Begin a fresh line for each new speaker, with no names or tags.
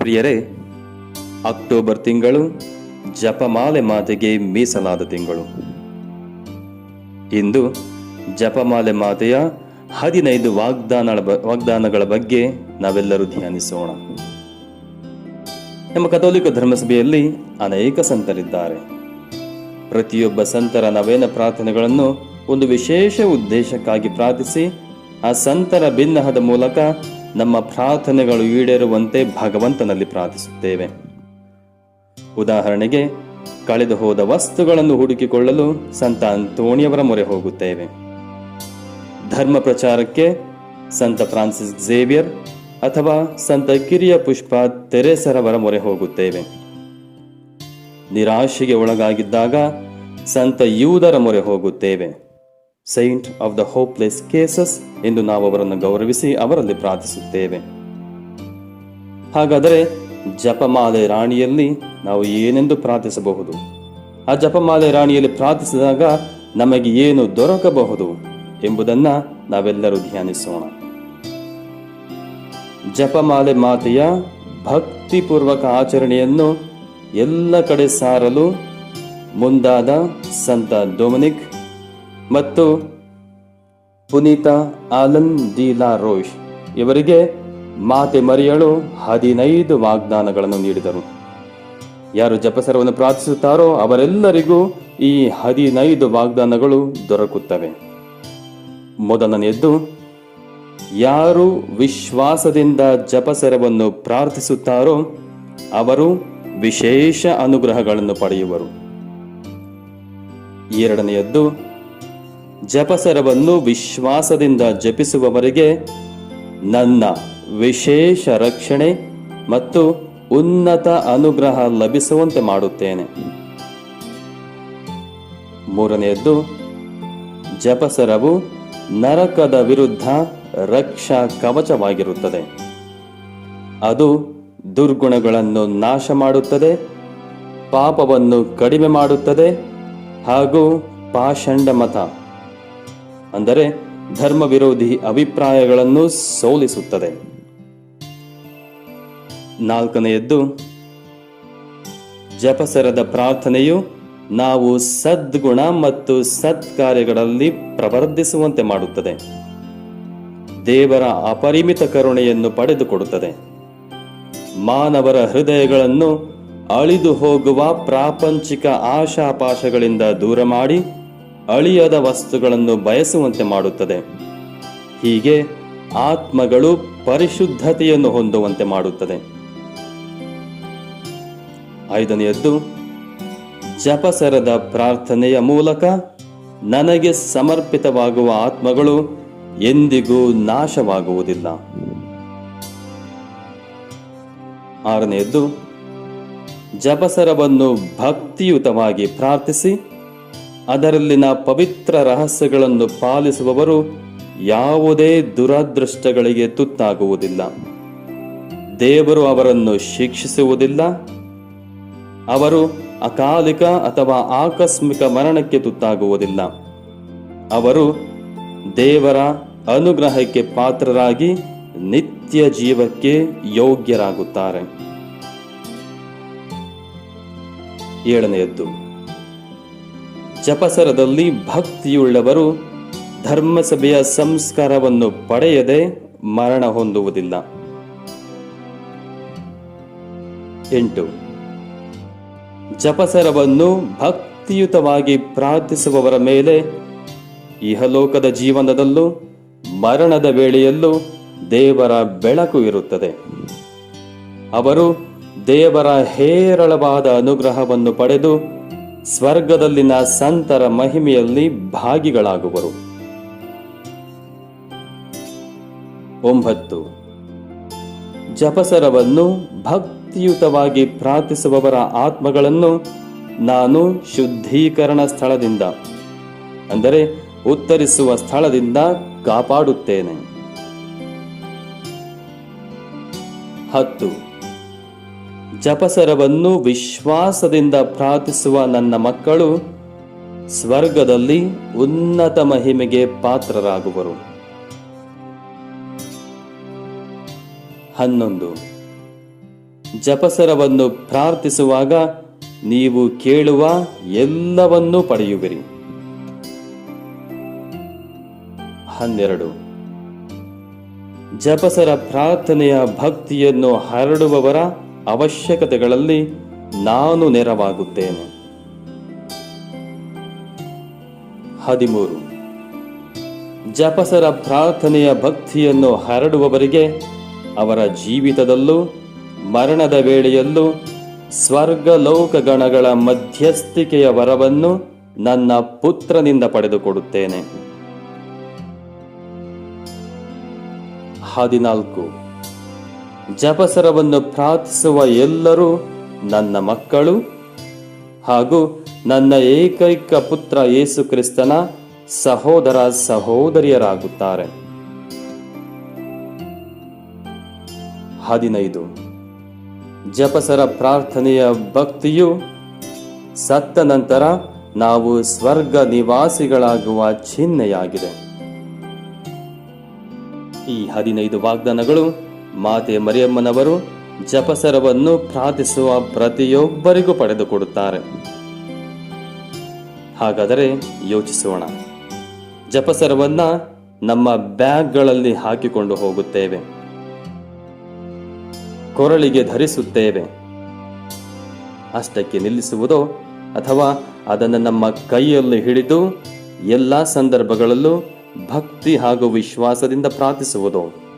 ಪ್ರಿಯರೇ, ಅಕ್ಟೋಬರ್ ತಿಂಗಳು ಜಪಮಾಲೆ ಮಾತೆಗೆ ಮೀಸಲಾದ ತಿಂಗಳು. ಇಂದು ಜಪಮಾಲೆ ಮಾತೆಯ ಹದಿನೈದು ವಾಗ್ದಾನಗಳ ವಾಗ್ದಾನಗಳ ಬಗ್ಗೆ ನಾವೆಲ್ಲರೂ ಧ್ಯಾನಿಸೋಣ. ನಮ್ಮ ಕಥೋಲಿಕ ಧರ್ಮಸಭೆಯಲ್ಲಿ ಅನೇಕ ಸಂತರಿದ್ದಾರೆ. ಪ್ರತಿಯೊಬ್ಬ ಸಂತರ ನವೇನ ಪ್ರಾರ್ಥನೆಗಳನ್ನು ಒಂದು ವಿಶೇಷ ಉದ್ದೇಶಕ್ಕಾಗಿ ಪ್ರಾರ್ಥಿಸಿ, ಆ ಸಂತರ ಭಿನ್ನಹದ ಮೂಲಕ ನಮ್ಮ ಪ್ರಾರ್ಥನೆಗಳು ಈಡೇರುವಂತೆ ಭಗವಂತನಲ್ಲಿ ಪ್ರಾರ್ಥಿಸುತ್ತೇವೆ. ಉದಾಹರಣೆಗೆ, ಕಳೆದು ಹೋದ ವಸ್ತುಗಳನ್ನು ಹುಡುಕಿಕೊಳ್ಳಲು ಸಂತ ಅಂತೋಣಿಯವರ ಮೊರೆ ಹೋಗುತ್ತೇವೆ. ಧರ್ಮ ಪ್ರಚಾರಕ್ಕೆ ಸಂತ ಫ್ರಾನ್ಸಿಸ್ ಝೇವಿಯರ್ ಅಥವಾ ಸಂತ ಕಿರಿಯ ಪುಷ್ಪ ತೆರೆಸರವರ ಮೊರೆ ಹೋಗುತ್ತೇವೆ. ನಿರಾಶೆಗೆ ಒಳಗಾಗಿದ್ದಾಗ ಸಂತ ಯೂದರ ಮೊರೆ ಹೋಗುತ್ತೇವೆ. Saint of the hopeless cases ಎಂದು ನಾವು ಅವರನ್ನು ಗೌರವಿಸಿ ಅವರಲ್ಲಿ ಪ್ರಾರ್ಥಿಸುತ್ತೇವೆ. ಹಾಗಾದರೆ ಜಪಮಾಲೆ ರಾಣಿಯಲ್ಲಿ ನಾವು ಏನೆಂದು ಪ್ರಾರ್ಥಿಸಬಹುದು? ಆ ಜಪಮಾಲೆ ರಾಣಿಯಲ್ಲಿ ಪ್ರಾರ್ಥಿಸಿದಾಗ ನಮಗೆ ಏನು ದೊರಕಬಹುದು ಎಂಬುದನ್ನ ನಾವೆಲ್ಲರೂ ಧ್ಯಾನಿಸೋಣ. ಜಪಮಾಲೆ ಮಾತೆಯ ಭಕ್ತಿಪೂರ್ವಕ ಆಚರಣೆಯನ್ನು ಎಲ್ಲ ಕಡೆ ಸಾರಲು ಮುಂದಾದ ಸಂತ ಡೊಮಿನಿಕ್ ಮತ್ತು ಪುನೀತಾ ಆಲನ್ ಡಿ ಲಾ ರೋಷ್ ಇವರಿಗೆ ಮಾತೆ ಮರಿಯಳು ಹದಿನೈದು ವಾಗ್ದಾನಗಳನ್ನು ನೀಡಿದರು. ಯಾರು ಜಪಸರವನ್ನು ಪ್ರಾರ್ಥಿಸುತ್ತಾರೋ ಅವರೆಲ್ಲರಿಗೂ ಈ ಹದಿನೈದು ವಾಗ್ದಾನಗಳು ದೊರಕುತ್ತವೆ. ಮೊದಲನೆಯದ್ದು, ಯಾರು ವಿಶ್ವಾಸದಿಂದ ಜಪಸರವನ್ನು ಪ್ರಾರ್ಥಿಸುತ್ತಾರೋ ಅವರು ವಿಶೇಷ ಅನುಗ್ರಹಗಳನ್ನು ಪಡೆಯುವರು. ಎರಡನೆಯದ್ದು ಜಪಸರವನ್ನು ವಿಶ್ವಾಸದಿಂದ ಜಪಿಸುವವರಿಗೆ ನನ್ನ ವಿಶೇಷ ರಕ್ಷಣೆ ಮತ್ತು ಉನ್ನತ ಅನುಗ್ರಹ ಲಭಿಸುವಂತೆ ಮಾಡುತ್ತೇನೆ. ಮೂರನೆಯದ್ದು, ಜಪಸರವು ನರಕದ ವಿರುದ್ಧ ರಕ್ಷಾ ಕವಚವಾಗಿರುತ್ತದೆ. ಅದು ದುರ್ಗುಣಗಳನ್ನು ನಾಶ ಮಾಡುತ್ತದೆ, ಪಾಪವನ್ನು ಕಡಿಮೆ ಮಾಡುತ್ತದೆ ಹಾಗೂ ಪಾಷಂಡ ಮತ ಅಂದರೆ ಧರ್ಮ ವಿರೋಧಿ ಅಭಿಪ್ರಾಯಗಳನ್ನು ಸೋಲಿಸುತ್ತದೆ. ನಾಲ್ಕನೆಯದ್ದು, ಜಪಸರದ ಪ್ರಾರ್ಥನೆಯು ನಾವು ಸದ್ಗುಣ ಮತ್ತು ಸತ್ಕಾರ್ಯಗಳಲ್ಲಿ ಪ್ರವರ್ಧಿಸುವಂತೆ ಮಾಡುತ್ತದೆ. ದೇವರ ಅಪರಿಮಿತ ಕರುಣೆಯನ್ನು ಪಡೆದುಕೊಡುತ್ತದೆ. ಮಾನವರ ಹೃದಯಗಳನ್ನು ಅಳಿದು ಹೋಗುವ ಪ್ರಾಪಂಚಿಕ ಆಶಾಪಾಶಗಳಿಂದ ದೂರ ಮಾಡಿ ಅಳಿಯದ ವಸ್ತುಗಳನ್ನು ಬಯಸುವಂತೆ ಮಾಡುತ್ತದೆ. ಹೀಗೆ ಆತ್ಮಗಳು ಪರಿಶುದ್ಧತೆಯನ್ನು ಹೊಂದುವಂತೆ ಮಾಡುತ್ತದೆ. ಐದನೆಯದ್ದು, ಜಪಸರದ ಪ್ರಾರ್ಥನೆಯ ಮೂಲಕ ನನಗೆ ಸಮರ್ಪಿತವಾಗುವ ಆತ್ಮಗಳು ಎಂದಿಗೂ ನಾಶವಾಗುವುದಿಲ್ಲ. ಆರನೆಯದ್ದು, ಜಪಸರವನ್ನು ಭಕ್ತಿಯುತವಾಗಿ ಪ್ರಾರ್ಥಿಸಿ ಅದರಲ್ಲಿನ ಪವಿತ್ರ ರಹಸ್ಯಗಳನ್ನು ಪಾಲಿಸುವವರು ಯಾವುದೇ ದುರದೃಷ್ಟಗಳಿಗೆ ತುತ್ತಾಗುವುದಿಲ್ಲ. ದೇವರು ಅವರನ್ನು ಶಿಕ್ಷಿಸುವುದಿಲ್ಲ. ಅವರು ಅಕಾಲಿಕ ಅಥವಾ ಆಕಸ್ಮಿಕ ಮರಣಕ್ಕೆ ತುತ್ತಾಗುವುದಿಲ್ಲ. ಅವರು ದೇವರ ಅನುಗ್ರಹಕ್ಕೆ ಪಾತ್ರರಾಗಿ ನಿತ್ಯ ಜೀವಕ್ಕೆ ಯೋಗ್ಯರಾಗುತ್ತಾರೆ. ಏಳನೆಯದ್ದು. ಜಪಸರದಲ್ಲಿ ಭಕ್ತಿಯುಳ್ಳವರು ಧರ್ಮಸಭೆಯ ಸಂಸ್ಕಾರವನ್ನು ಪಡೆಯದೆ ಮರಣ ಹೊಂದುವುದಿಲ್ಲ. ಎಂಟು. ಜಪಸರವನ್ನು ಭಕ್ತಿಯುತವಾಗಿ ಪ್ರಾರ್ಥಿಸುವವರ ಮೇಲೆ ಇಹಲೋಕದ ಜೀವನದಲ್ಲೂ ಮರಣದ ವೇಳೆಯಲ್ಲೂ ದೇವರ ಬೆಳಕು ಇರುತ್ತದೆ. ಅವರು ದೇವರ ಹೇರಳವಾದ ಅನುಗ್ರಹವನ್ನು ಪಡೆದು ಸ್ವರ್ಗದಲ್ಲಿನ ಸಂತರ ಮಹಿಮೆಯಲ್ಲಿ ಭಾಗಿಗಳಾಗುವರು. ಒಂಬತ್ತು. ಜಪಸರವನ್ನು ಭಕ್ತಿಯುತವಾಗಿ ಪ್ರಾರ್ಥಿಸುವವರ ಆತ್ಮಗಳನ್ನು ನಾನು ಶುದ್ಧೀಕರಣ ಸ್ಥಳದಿಂದ, ಅಂದರೆ ಉತ್ತರಿಸುವ ಸ್ಥಳದಿಂದ ಕಾಪಾಡುತ್ತೇನೆ. ಹತ್ತು. ಜಪಸರವನ್ನು ವಿಶ್ವಾಸದಿಂದ ಪ್ರಾರ್ಥಿಸುವ ನನ್ನ ಮಕ್ಕಳು ಸ್ವರ್ಗದಲ್ಲಿ ಉನ್ನತ ಮಹಿಮೆಗೆ ಪಾತ್ರರಾಗುವರು. ಹನ್ನೊಂದು. ಜಪಸರವನ್ನು ಪ್ರಾರ್ಥಿಸುವಾಗ ನೀವು ಕೇಳುವ ಎಲ್ಲವನ್ನೂ ಪಡೆಯುವಿರಿ. ಹನ್ನೆರಡು. ಜಪಸರ ಪ್ರಾರ್ಥನೆಯ ಭಕ್ತಿಯನ್ನು ಹರಡುವವರ ಅವಶ್ಯಕತೆಗಳಲ್ಲಿ ನಾನು ನೆರವಾಗುತ್ತೇನೆ. ಹದಿಮೂರು. ಜಪಸರ ಪ್ರಾರ್ಥನೆಯ ಭಕ್ತಿಯನ್ನು ಹರಡುವವರಿಗೆ ಅವರ ಜೀವಿತದಲ್ಲೂ, ಮರಣದ ವೇಳೆಯಲ್ಲೂ ಸ್ವರ್ಗ ಲೋಕಗಣಗಳ ಮಧ್ಯಸ್ಥಿಕೆಯ ವರವನ್ನು ನನ್ನ ಪುತ್ರನಿಂದ ಪಡೆದುಕೊಡುತ್ತೇನೆ. ಹದಿನಾಲ್ಕು. ಜಪಸರವನ್ನು ಪ್ರಾರ್ಥಿಸುವ ಎಲ್ಲರೂ ನನ್ನ ಮಕ್ಕಳು ಹಾಗೂ ನನ್ನ ಏಕೈಕ ಪುತ್ರ ಯೇಸು ಕ್ರಿಸ್ತನ ಸಹೋದರ ಸಹೋದರಿಯರಾಗುತ್ತಾರೆ. ಹದಿನೈದು. ಜಪಸರ ಪ್ರಾರ್ಥನೆಯ ಭಕ್ತಿಯು ಸತ್ತ ನಂತರ ನಾವು ಸ್ವರ್ಗ ನಿವಾಸಿಗಳಾಗುವ ಚಿಹ್ನೆಯಾಗಿದೆ. ಈ ಹದಿನೈದು ವಾಗ್ದಾನಗಳು ಮಾತೆ ಮರಿಯಮ್ಮನವರು ಜಪಸರವನ್ನು ಪ್ರಾರ್ಥಿಸುವ ಪ್ರತಿಯೊಬ್ಬರಿಗೂ ಪಡೆದುಕೊಡುತ್ತಾರೆ ಹಾಗಾದರೆ ಯೋಚಿಸೋಣ. ಜಪಸರವನ್ನ ನಮ್ಮ ಬ್ಯಾಗ್ಗಳಲ್ಲಿ ಹಾಕಿಕೊಂಡು ಹೋಗುತ್ತೇವೆ. ಕೊರಳಿಗೆ ಧರಿಸುತ್ತೇವೆ. ಅಷ್ಟಕ್ಕೆ ನಿಲ್ಲಿಸುವುದೋ ಅಥವಾ ಅದನ್ನು ನಮ್ಮ ಕೈಯಲ್ಲಿ ಹಿಡಿದು ಎಲ್ಲ ಸಂದರ್ಭಗಳಲ್ಲೂ ಭಕ್ತಿ ಹಾಗೂ ವಿಶ್ವಾಸದಿಂದ ಪ್ರಾರ್ಥಿಸುವುದು?